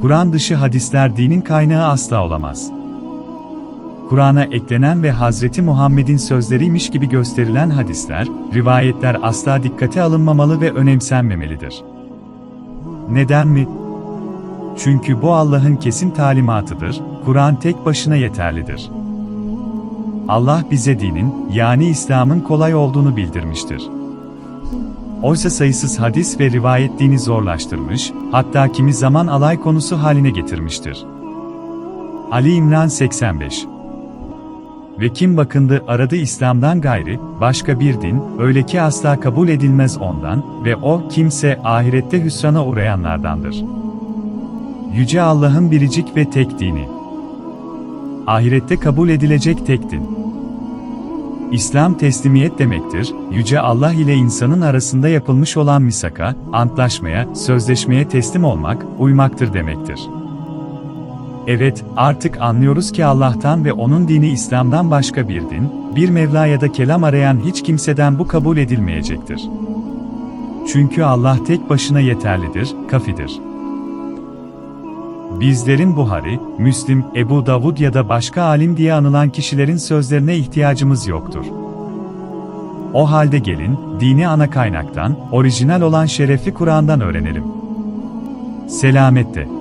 Kur'an dışı hadisler dinin kaynağı asla olamaz. Kur'an'a eklenen ve Hazreti Muhammed'in sözleriymiş gibi gösterilen hadisler, rivayetler asla dikkate alınmamalı ve önemsenmemelidir. Neden mi? Çünkü bu Allah'ın kesin talimatıdır, Kur'an tek başına yeterlidir. Allah bize dinin, yani İslam'ın kolay olduğunu bildirmiştir. Oysa sayısız hadis ve rivayet dini zorlaştırmış, hatta kimi zaman alay konusu haline getirmiştir. Ali İmran 85 Ve kim bakındı aradı İslam'dan gayri, başka bir din, öyle ki asla kabul edilmez ondan, ve o kimse ahirette hüsrana uğrayanlardandır. Yüce Allah'ın biricik ve tek dini. Ahirette kabul edilecek tek din. İslam teslimiyet demektir, Yüce Allah ile insanın arasında yapılmış olan misaka, antlaşmaya, sözleşmeye teslim olmak, uymaktır demektir. Evet, artık anlıyoruz ki Allah'tan ve O'nun dini İslam'dan başka bir din, bir Mevla ya da kelam arayan hiç kimseden bu kabul edilmeyecektir. Çünkü Allah tek başına yeterlidir, kafidir. Bizlerin Buhari, Müslim, Ebu Davud ya da başka alim diye anılan kişilerin sözlerine ihtiyacımız yoktur. O halde gelin, dini ana kaynaktan, orijinal olan şerefli Kur'an'dan öğrenelim. Selamette.